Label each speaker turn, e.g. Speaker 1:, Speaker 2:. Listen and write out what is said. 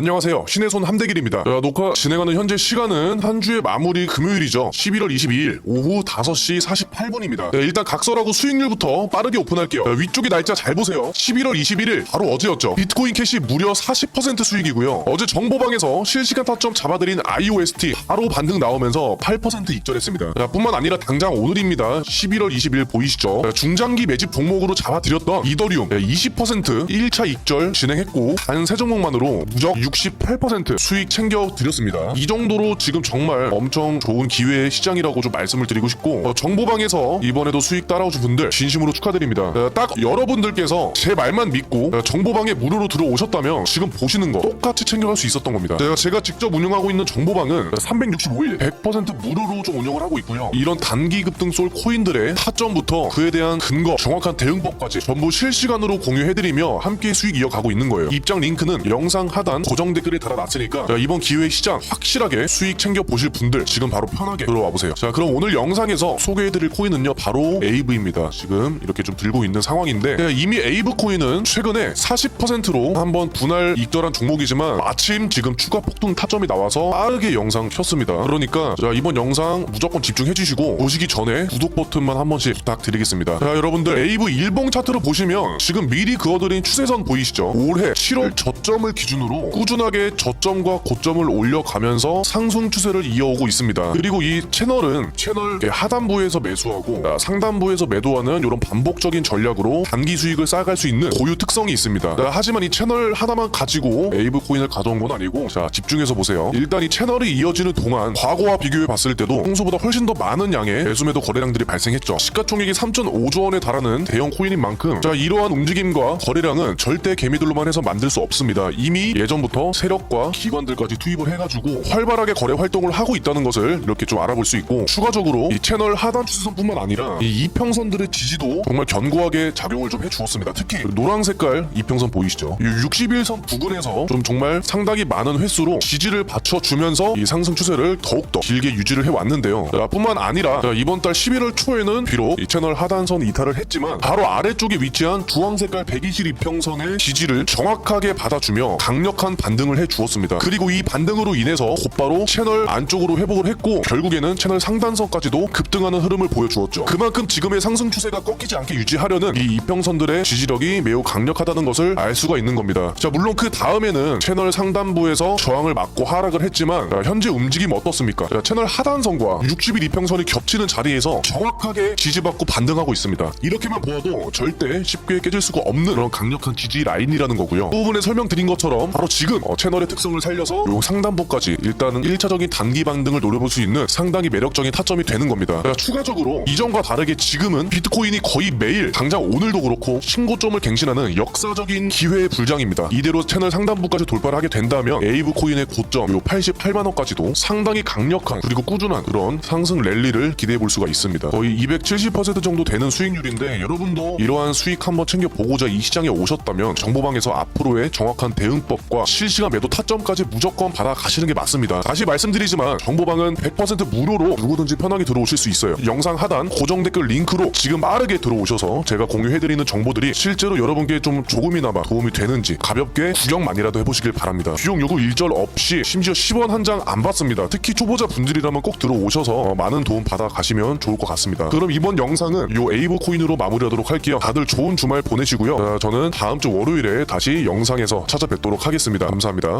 Speaker 1: 안녕하세요. 신의 손 함대길입니다. 자, 녹화 진행하는 현재 시간은 한 주의 마무리 금요일이죠. 11월 22일 오후 5시 48분입니다. 일단 각설하고 수익률부터 빠르게 오픈할게요. 자, 위쪽에 날짜 잘 보세요. 11월 21일 바로 어제였죠. 비트코인 캐시 무려 40% 수익이고요. 어제 정보방에서 실시간 타점 잡아드린 IOST 바로 반등 나오면서 8% 익절했습니다. 자, 뿐만 아니라 당장 오늘입니다. 11월 20일 보이시죠? 자, 중장기 매집 종목으로 잡아드렸던 이더리움 20% 1차 익절 진행했고 단 세 종목만으로 무적 68% 수익 챙겨 드렸습니다. 이 정도로 지금 정말 엄청 좋은 기회의 시장이라고 좀 말씀을 드리고 싶고 어, 정보방에서 이번에도 수익 따라오신 분들 진심으로 축하드립니다. 어, 딱 여러분들께서 제 말만 믿고 어, 정보방에 무료로 들어오셨다면 지금 보시는 거 똑같이 챙겨갈 수 있었던 겁니다. 제가, 제가 직접 운영하고 있는 정보방은 365일 100% 무료로 좀 운영을 하고 있고요. 이런 단기 급등 쏠 코인들의 타점부터 그에 대한 근거, 정확한 대응법까지 전부 실시간으로 공유해드리며 함께 수익 이어가고 있는 거예요. 입장 링크는 영상 하단 고정 댓글에 달아놨으니까 자, 이번 기회 시장 확실하게 수익 챙겨 보실 분들 지금 바로 편하게 들어와 보세요. 자 그럼 오늘 영상에서 소개해드릴 코인은요 바로 에이브입니다. 지금 이렇게 좀 들고 있는 상황인데 네, 이미 에이브 코인은 최근에 40%로 한번 분할 익절한 종목이지만 마침 지금 추가 폭등 타점이 나와서 빠르게 영상 켰습니다. 그러니까 자 이번 영상 무조건 집중해 주시고 보시기 전에 구독 버튼만 한 번씩 부탁드리겠습니다. 자 여러분들 에이브 일봉 차트를 보시면 지금 미리 그어드린 추세선 보이시죠? 올해 7월 저점을 기준으로 꾸준하게 저점과 고점을 올려가면서 상승 추세를 이어오고 있습니다. 그리고 이 채널은 채널 하단부에서 매수하고 아, 상단부에서 매도하는 이런 반복적인 전략으로 단기 수익을 쌓아갈 수 있는 고유 특성이 있습니다. 자, 하지만 이 채널 하나만 가지고 에이브 코인을 가져온 건 아니고 자 집중해서 보세요. 일단 이 채널이 이어지는 동안 과거와 비교해 봤을 때도 평소보다 훨씬 더 많은 양의 매수매도 거래량들이 발생했죠. 시가총액이 3.5조 원에 달하는 대형 코인인 만큼 자 이러한 움직임과 거래량은 절대 개미들로만 해서 만들 수 없습니다. 이미 예전부터 세력과 기관들까지 투입을 해가지고 활발하게 거래 활동을 하고 있다는 것을 이렇게 좀 알아볼 수 있고 추가적으로 이 채널 하단 추세선뿐만 아니라 이 이평선들의 지지도 정말 견고하게 작용을 좀 해주었습니다. 특히 노란 색깔 이평선 보이시죠? 이 61선 부근에서 좀 정말 상당히 많은 횟수로 지지를 받쳐주면서 이 상승 추세를 더욱더 길게 유지를 해왔는데요. 자, 뿐만 아니라 자, 이번 달 11월 초에는 비록 이 채널 하단선 이탈을 했지만 바로 아래쪽에 위치한 주황 색깔 120 이평선의 지지를 정확하게 받아주며 강력한 반등을 해 주었습니다. 그리고 이 반등으로 인해서 곧바로 채널 안쪽으로 회복을 했고 결국에는 채널 상단선까지도 급등하는 흐름을 보여주었죠. 그만큼 지금의 상승 추세가 꺾이지 않게 유지하려는 이 이평선들의 지지력이 매우 강력하다는 것을 알 수가 있는 겁니다. 자 물론 그 다음에는 채널 상단부에서 저항을 맞고 하락을 했지만 자, 현재 움직임 어떻습니까? 자, 채널 하단선과 60일 이평선이 겹치는 자리에서 정확하게 지지받고 반등하고 있습니다. 이렇게만 보아도 절대 쉽게 깨질 수가 없는 그런 강력한 지지 라인이라는 거고요. 부분에 설명드린 것처럼 바로 지금 어, 채널의 특성을 살려서 요 상단부까지 일단은 1차적인 단기 반등을 노려볼 수 있는 상당히 매력적인 타점이 되는 겁니다. 자, 추가적으로 이전과 다르게 지금은 비트코인이 거의 매일 당장 오늘도 그렇고 신고점을 갱신하는 역사적인 기회의 불장입니다. 이대로 채널 상단부까지 돌파를 하게 된다면 에이브 코인의 고점 요 88만 원까지도 상당히 강력한 그리고 꾸준한 그런 상승 랠리를 기대해 볼 수가 있습니다. 거의 270% 정도 되는 수익률인데 여러분도 이러한 수익 한번 챙겨 보고자 이 시장에 오셨다면 정보방에서 앞으로의 정확한 대응법과 실시간 매도 타점까지 무조건 받아 가시는 게 맞습니다. 다시 말씀드리지만 정보방은 100% 무료로 누구든지 편하게 들어오실 수 있어요. 영상 하단 고정 댓글 링크로 지금 빠르게 들어오셔서 제가 공유해드리는 정보들이 실제로 여러분께 좀 조금이나마 도움이 되는지 가볍게 구경만이라도 해보시길 바랍니다. 비용 요구 일절 없이 심지어 10원 한 장 안 받습니다. 특히 초보자 분들이라면 꼭 들어오셔서 어, 많은 도움 받아 가시면 좋을 것 같습니다. 그럼 이번 영상은 요 에이브 코인으로 마무리하도록 할게요. 다들 좋은 주말 보내시고요. 어, 저는 다음 주 월요일에 다시 영상에서 찾아뵙도록 하겠습니다. 감사합니다.